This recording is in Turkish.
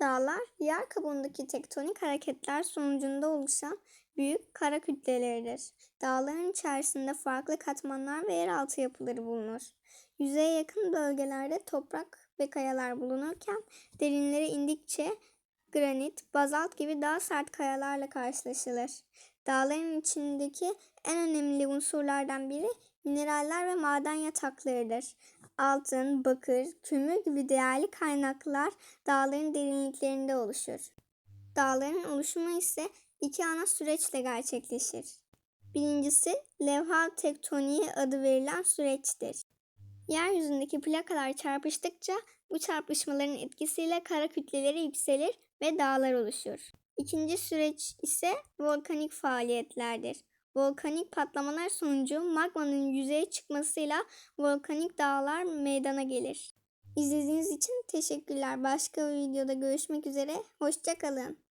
Dağlar, yer kabuğundaki tektonik hareketler sonucunda oluşan büyük kara kütleleridir. Dağların içerisinde farklı katmanlar ve yeraltı yapıları bulunur. Yüzeye yakın bölgelerde toprak ve kayalar bulunurken derinlere indikçe granit, bazalt gibi daha sert kayalarla karşılaşılır. Dağların içindeki en önemli unsurlardan biri mineraller ve maden yataklarıdır. Altın, bakır, kömür gibi değerli kaynaklar dağların derinliklerinde oluşur. Dağların oluşumu ise iki ana süreçle gerçekleşir. Birincisi levha tektoniği adı verilen süreçtir. Yeryüzündeki plakalar çarpıştıkça bu çarpışmaların etkisiyle kara kütleleri yükselir ve dağlar oluşur. İkinci süreç ise volkanik faaliyetlerdir. Volkanik patlamalar sonucu magmanın yüzeye çıkmasıyla volkanik dağlar meydana gelir. İzlediğiniz için teşekkürler. Başka bir videoda görüşmek üzere. Hoşçakalın.